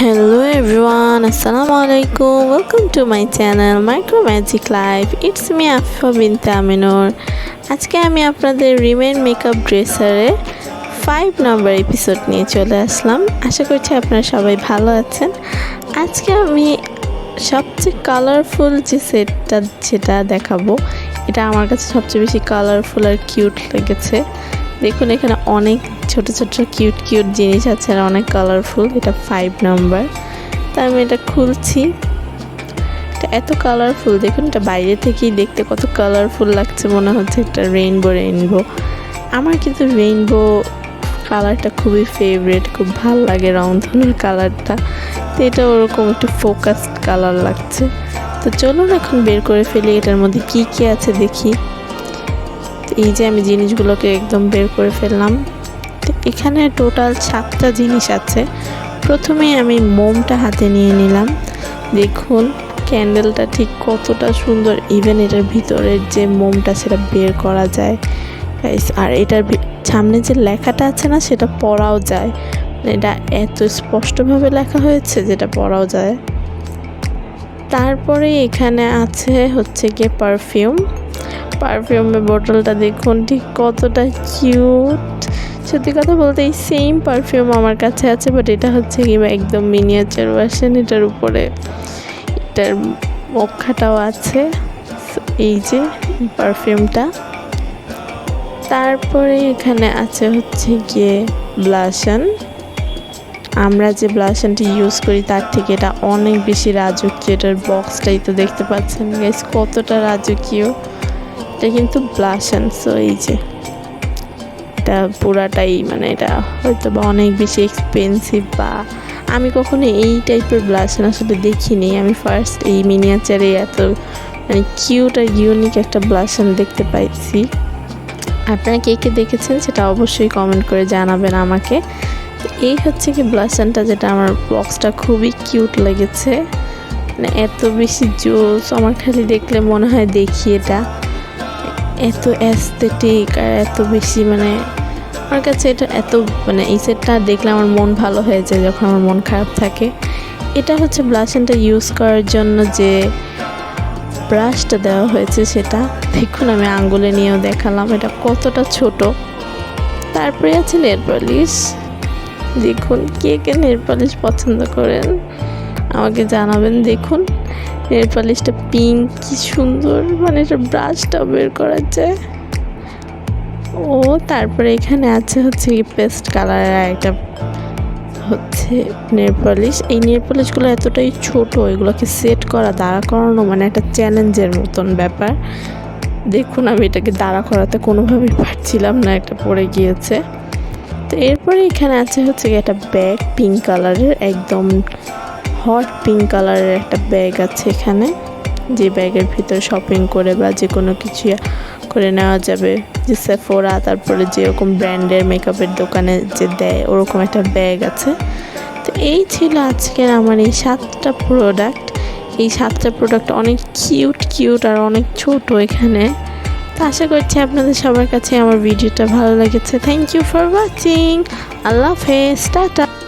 Hello everyone, Assalamu alaikum. Welcome to my channel Micro Magic Life. It's me Afifa Binte Aminur আজকে আমি আপনাদের রিমেন makeup ড্রেসারে ফাইভ নম্বর এপিসোড নিয়ে চলে আসলাম আশা করছি আপনারা সবাই ভালো আছেন আজকে আমি সবচেয়ে কালারফুল যে সেটটা যেটা দেখাবো এটা আমার কাছে সবচেয়ে বেশি কালারফুল আর কিউট লেগেছে দেখুন, এখানে অনেক ছোট ছোট, কিউট কিউট জিনিস আছে আর অনেক কালারফুল এটা ফাইভ নাম্বার তা আমি এটা খুলছি। এত কালারফুল দেখুন, এটা বাইরে থেকেই দেখতে কত কালারফুল লাগছে, মনে হচ্ছে একটা রেইনবো রেইনবো আমার কিন্তু রেইনবো কালারটা খুবই ফেভারিট খুব ভালো লাগে রংধনুর কালারটা তো এটা ওরকম একটু ফোকাসড কালার লাগছে। তো চলুন এখন বের করে ফেলি, এটার মধ্যে কি কি আছে দেখি। এই যে আমি জিনিসগুলোকে একদম বের করে ফেললাম। তো এখানে টোটাল সাতটা জিনিস আছে। প্রথমে আমি মোমটা হাতে নিয়ে নিলাম। দেখুন ক্যান্ডেলটা ঠিক কতটা সুন্দর। ইভেন এটার ভিতরের যে মোমটা, সেটা বের করা যায়। আর এটার সামনে যে লেখাটা আছে না, সেটা পড়াও যায়। মানে এটা এত স্পষ্টভাবে লেখা হয়েছে যেটা পড়াও যায়। তারপরে এখানে আছে হচ্ছে গিয়ে পারফিউম পারফিউমের বোতলটা দেখুন, ঠিক কতটা কিউট। সত্যি কথা বলতে এই সেম পারফিউম আমার কাছে আছে বাট এটা হচ্ছে কি একদম মিনিয়েচার ভার্সন এটার উপরে এটার মক্ষাটাও আছে। এই যে পারফিউমটা তারপরে এখানে আছে হচ্ছে গিয়ে ব্লাশন আমরা যে ব্লাশনটি ইউজ করি, তার থেকে এটা অনেক বেশি রাজকীয়, এটার বক্সটাই তো দেখতে পাচ্ছেন গাইস কতটা রাজকীয়। এটা কিন্তু ব্লাশন সো এই যে, এটা পুরাটাই মানে এটা হয়তো বা অনেক বেশি এক্সপেন্সিভ বা আমি কখনো এই টাইপের ব্লাশন আসলে দেখিনি। আমি ফার্স্ট এই মিনিয়াচারে এত মানে কিউট আর ইউনিক একটা ব্লাশন দেখতে পাইছি। আপনারা কে কে দেখেছেন সেটা অবশ্যই কমেন্ট করে জানাবেন আমাকে। এই হচ্ছে কি ব্লাশনটা যেটা আমার বক্সটা খুবই কিউট লেগেছে। মানে এত বেশি জোস, আমার খালি দেখলে মনে হয় দেখি এটা। এত অ্যাস্থেটিক আর এত বেশি মানে আমার কাছে এটা এত মানে এই সেটটা দেখলে আমার মন ভালো হয়ে যায় যখন আমার মন খারাপ থাকে। এটা হচ্ছে ব্লাশনটা ইউজ করার জন্য যে ব্রাশটা দেওয়া হয়েছে সেটা। দেখুন আমি আঙ্গুলে নিয়েও দেখালাম, এটা কতটা ছোট। তারপরে আছে নেল পলিশ দেখুন কে কে নেল পলিশ পছন্দ করেন। আমাকে জানাবেন, দেখুন। নেল পলিশটা পিঙ্ক কি সুন্দর। মানে এটা ব্রাশটা বের করা যায়। ও, তারপরে এখানে আছে হচ্ছে পেস্ট কালারের একটা হচ্ছে নেল পলিশ এই নেল পলিশগুলো এতটাই ছোট, এগুলোকে সেট করা, দাঁড়া করানো মানে একটা চ্যালেঞ্জের মতন ব্যাপার। দেখুন, আমি এটাকে দাঁড়া করাতে কোনোভাবেই পারছিলাম না এটা পড়ে গিয়েছে। তো এরপরে এখানে আছে হচ্ছে একটা ব্যাগ পিঙ্ক কালারের একদম হট পিঙ্ক কালারের একটা ব্যাগ আছে এখানে। যে ব্যাগের ভিতরে শপিং করে বা যে কোনো কিছু করে নেওয়া যাবে। যে সেফোরা তারপরে যেরকম ব্র্যান্ডের মেকআপের দোকানে যে দেয়, ওরকম একটা ব্যাগ আছে। তো এই ছিল আজকের আমার এই সাতটা প্রোডাক্ট এই সাতটা প্রোডাক্ট অনেক কিউট কিউট আর অনেক ছোট এখানে। তো আশা করছি আপনাদের সবার কাছে আমার ভিডিওটা ভালো লেগেছে। থ্যাংক ইউ ফর ওয়াচিং আল্লাহ হাফেজ। টাটা।